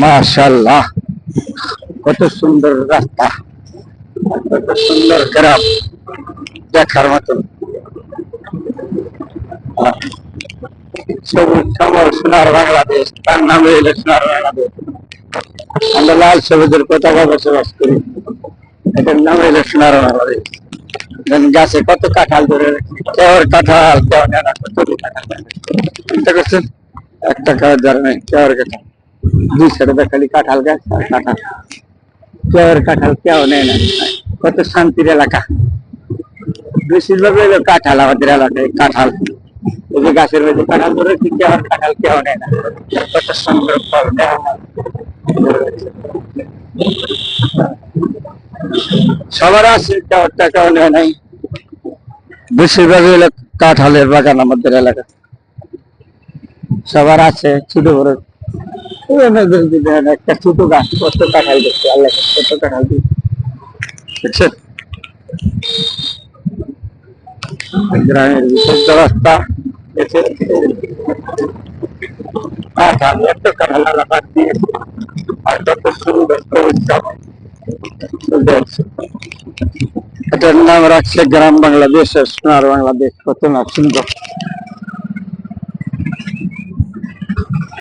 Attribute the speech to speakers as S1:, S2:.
S1: মাশাল্লাহ কত সুন্দর রাস্তা কত সুন্দর গ্রাম দেখার আহ, সবুজ শ্যামল সোনার বাংলাদেশ তার নামে হলো সোনার বাংলাদেশ। আমরা লাল সবুজের পতাকা বসবাস করি এটার নাম হলো সোনার বাংলাদেশ। গাছে কত কাঁঠাল ধরে কেওর কাঁঠাল কেউ কত কাঁঠাল চিন্তা করছেন একটা কাজ ধরে নেই কেওর কাঁঠাল। দুই সাইডে খালি কাঁঠাল গাছ আর কাঁঠাল। কেওর কাঁঠাল, কেউ নেয় না। কত শান্তির এলাকা। বেশিরভাগ হলো কাঁঠাল, আমাদের এলাকায় কাঁঠাল। এই যে গাছের মধ্যে কাঁঠাল ধরে, কি কেওর কাঁঠাল, কেউ নেয় না। কত সুন্দর ফল সবার আছে কেউ নেয় নাই। বেশিরভাগ হলো কাঁঠালের বাগান আমাদের এলাকা। সবার আছে, ছোট বড় ওই আমাদের যে দেখেন একটা ছোট গাছ কত কাঁঠাল দেখছে আল্লাহ কত কাঁঠাল দেখছেন গ্রামের বিশেষ ব্যবস্থা এসে কাঁঠাল এত এটার নাম রাখছে গ্রাম বাংলাদেশ সোনার বাংলাদেশ কত না সুন্দর